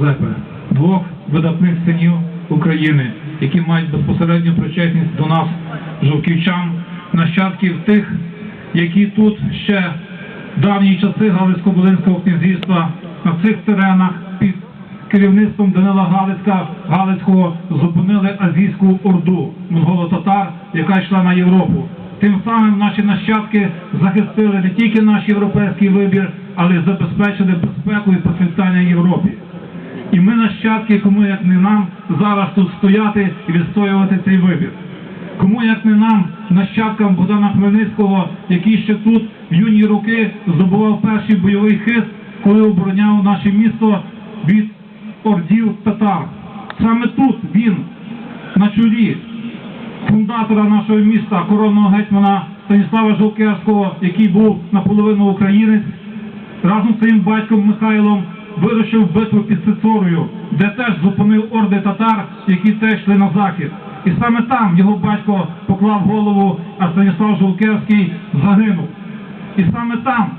Мазепи, двох видатних синів України, які мають безпосередню причетність до нас, жовківчан, нащадків тих, які тут ще в давні часи Галицько-Волинського князівства на цих теренах під керівництвом Данила Галицька Галицького зупинили азійську орду монголо-татар, яка йшла на Європу. Тим самим наші нащадки захистили не тільки наш європейський вибір, але й забезпечили безпеку і процвітання Європі. І ми нащадки, кому як не нам зараз тут стояти і відстоювати цей вибір. Кому як не нам, нащадкам Богдана Хмельницького, який ще тут в юні роки здобував перший бойовий хист, коли обороняв наше місто від ордів татар. Саме тут він на чолі фундатора нашого міста, коронного гетьмана Станіслава Жовкерського, який був наполовину українець, разом з своїм батьком Михайлом вирушив битву під Сицорою, де теж зупинив орди татар, які теж йшли на захід. І саме там його батько поклав голову, а Станіслав Жолкерський загинув. І саме там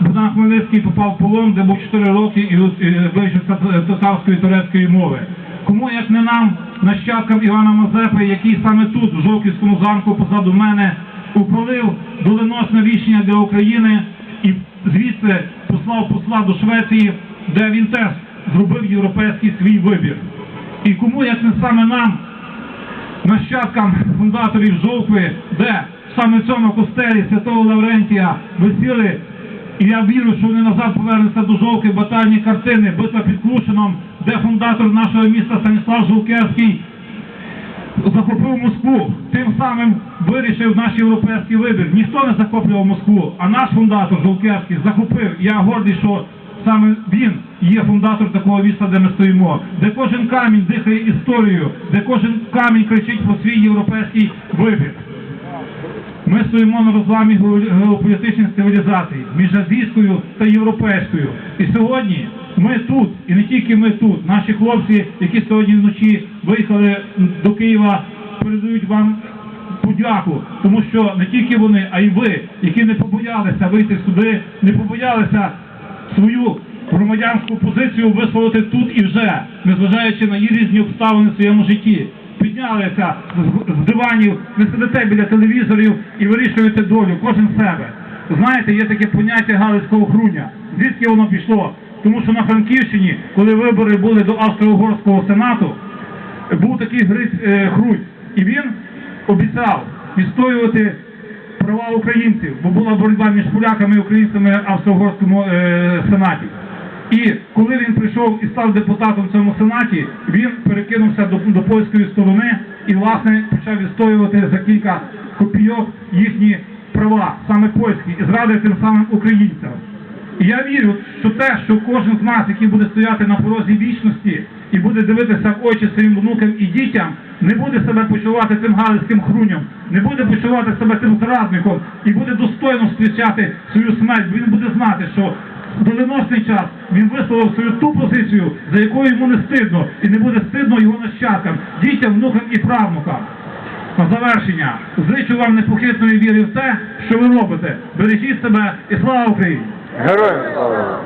Богдан Хмельницький попав в полон, де був 4 роки і е, вивчився татарської і турецької мови. Кому як не нам, нащадкам Івана Мазепи, який саме тут, в Жовківському замку, позаду мене, ухвалив доленосне рішення для України і звідси послав посла до Швеції, де він теж зробив європейський свій вибір. І кому як не саме нам, нащадкам фундаторів Жовкви, де саме в цьому костелі Святого Лаврентія висіли, і я вірю, що вони назад повернуться до Жовки, батальні картини, битва під Клушином, де фундатор нашого міста Станіслав Жовкерський захопив Москву, тим самим вирішив наш європейський вибір. Ніхто не захоплював Москву, а наш фундатор Жовкерський захопив. Я гордий, що саме він є фундатор такого міста, де ми стоїмо, де кожен камінь дихає історією, де кожен камінь кричить про свій європейський вибір. Ми стоїмо на розламі ге- геополітичних цивілізацій між азійською та європейською. І сьогодні ми тут, і не тільки ми тут, наші хлопці, які сьогодні вночі виїхали до Києва, передають вам подяку, тому що не тільки вони, а й ви, які не побоялися вийти сюди, не побоялися свою громадянську позицію висловити тут і вже, незважаючи на її різні обставини в своєму житті. Піднялися з- диванів, не сидите біля телевізорів і вирішуєте долю, кожен себе. Знаєте, є таке поняття Галицького хруня. Звідки воно пішло? Тому що на Франківщині, коли вибори були до Австро-Угорського сенату, був такий Гриць е, Хрусь, і він обіцяв відстоювати права українців, бо була боротьба між поляками і українцями в Австро-Угорському е, сенаті. І коли він прийшов і став депутатом в цьому сенаті, він перекинувся до, до польської сторони і, власне, почав відстоювати за кілька копійок їхні права, саме польські, і зрадив тим самим українцям. І я вірю, що те, що кожен з нас, який буде стояти на порозі вічності і буде дивитися в очі своїм внукам і дітям, не буде себе почувати тим галицьким хруням, не буде почувати себе тим зрадником і буде достойно зустрічати свою смерть, бо він буде знати, що в доленосний час він висловив свою ту позицію, за якою йому не стидно, і не буде стидно його нащадкам, дітям, внукам і правнукам. На завершення, зичу вам непохитної віри в те, що ви робите. Бережіть себе і слава Україні! Героям слава!